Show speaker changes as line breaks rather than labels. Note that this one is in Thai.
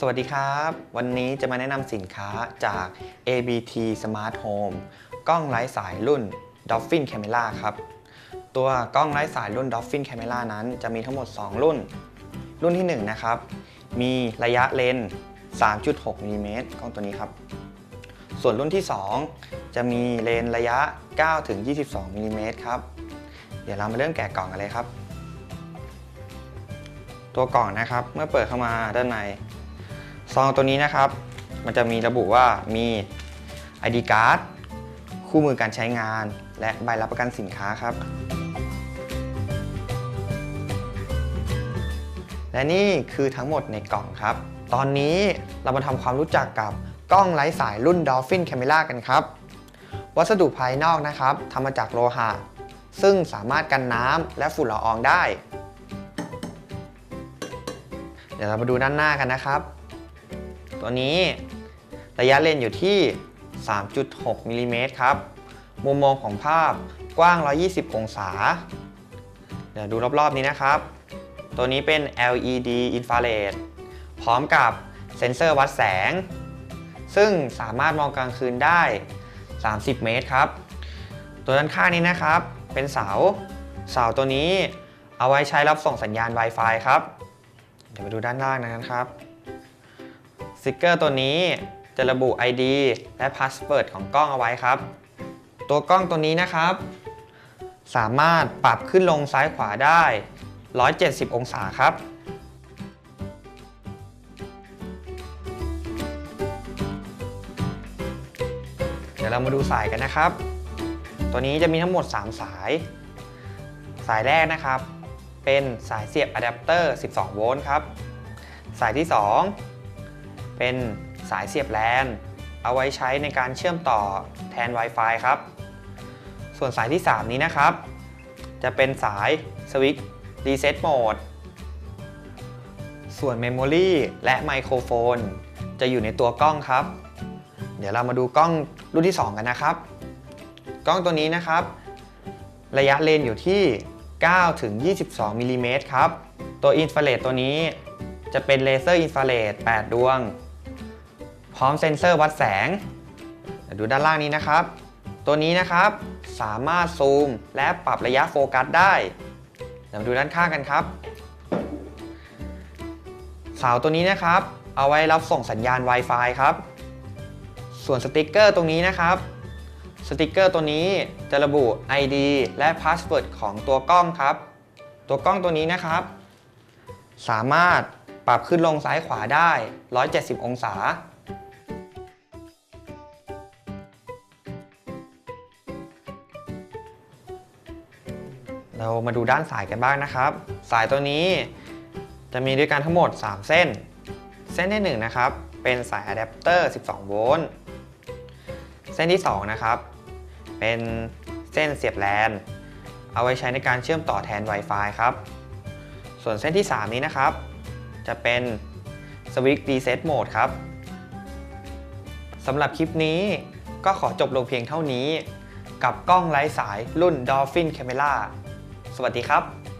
สวัสดีครับ วันนี้จะมาแนะนำสินค้าจาก ABT Smart Home กล้องไร้สายรุ่น Dolphin Camera ครับ ตัวกล้องไร้สายรุ่น Dolphin Camera นั้นจะมีทั้งหมด 2 รุ่น รุ่นที่ 1 นะครับ มีระยะเลนส์ 3.6มิลลิเมตรกล้องตัวนี้ครับ ส่วนรุ่นที่ 2 จะมีเลนส์ระยะ9ถึง22มิลลิเมตรครับ เดี๋ยวเรามาเริ่มแกะกล่องกันเลยครับ ตัวกล่องนะครับ เมื่อเปิดเข้ามาด้านใน ซองตัวนี้นะครับ มันจะมีระบุว่ามี ID card คู่มือการใช้งาน และใบรับประกันสินค้าครับ และนี่คือทั้งหมดในกล่องครับ ตอนนี้เรามาทำความรู้จักกับกล้องไร้สายรุ่น Dolphin Camera กันครับ วัสดุภายนอกนะครับทำมาจากโลหะ ซึ่งสามารถกันน้ำและฝุ่นละอองได้ เดี๋ยวเรามาดูด้านหน้ากันนะครับ ตัวนี้ระยะเลนส์อยู่ที่ 3.6มิลลิเมตรครับ มุมมองของภาพกว้าง 120 องศา เดี๋ยวดูรอบๆนี้นะครับ ตัวนี้เป็น LED infrared พร้อมกับเซ็นเซอร์วัดแสง ซึ่งสามารถมองกลางคืนได้ 30 เมตรครับ ตัวด้านข้างนี้นะครับ เป็นเสา เสาตัวนี้เอาไว้ใช้รับส่งสัญญาณ Wi-Fi ครับ เดี๋ยวมาดูด้านล่างนะครับ ติกเกอร์ตัวนี้จะระบุ ID และพาสเวิร์ดของกล้องเอาไว้ครับ ตัวกล้องตัวนี้นะครับ สามารถปรับขึ้นลงซ้ายขวาได้ 170 องศาครับ เดี๋ยวเรามาดูสายกันนะครับ ตัวนี้จะมีทั้งหมด 3 สาย สายแรกนะครับ เป็นสายเสียบอะแดปเตอร์ 12 โวลต์ครับ สายที่ 2 เป็นสายเสียบแลนเอาไว้ใช้ในการเชื่อมต่อแทน Wi-Fi ครับ ส่วนสายที่ 3 นี้นะครับ จะเป็นสายสวิตช์รีเซ็ตโหมด ส่วนเมมโมรีและไมโครโฟน จะอยู่ในตัวกล้องครับ เดี๋ยวเรามาดูกล้องรุ่นที่ 2 กันนะครับ กล้องตัวนี้นะครับ ระยะเลนอยู่ที่ 9 ถึง 22มิลลิเมตรครับ ตัวอินฟราเรดตัวนี้จะเป็นเลเซอร์อินฟราเรด8ดวง พร้อมเซ็นเซอร์วัดแสง ดูด้านล่างนี้นะครับ ตัวนี้นะครับสามารถซูมและปรับระยะโฟกัสได้เดี๋ยวมาดูด้านข้างกันครับ เสาตัวนี้นะครับ เอาไว้รับส่งสัญญาณ Wi-Fi ครับ ส่วนสติกเกอร์ตรงนี้นะครับสติกเกอร์ตัวนี้จะระบุ ID และพาสเวิร์ดของตัวกล้องครับ ตัวกล้องตัวนี้นะครับ สามารถปรับขึ้นลงซ้ายขวาได้ 170 องศา เรามาดูด้านสายกันบ้างนะครับ สายตัวนี้จะมีด้วยกันทั้งหมด 3 เส้น เส้นที่1นะครับเป็นสายอะแดปเตอร์ 12 โวลต์ เส้นที่2นะครับเป็นเส้นเสียบแลนเอาไว้ใช้ในการเชื่อมต่อแทน Wi-Fi ครับ ส่วนเส้นที่ 3 นี้นะครับ จะเป็นสวิตช์รีเซ็ตโหมดครับสำหรับคลิปนี้ก็ขอจบลงเพียงเท่านี้ กับกล้องไร้สายรุ่น Dolphin Camera สวัสดีครับ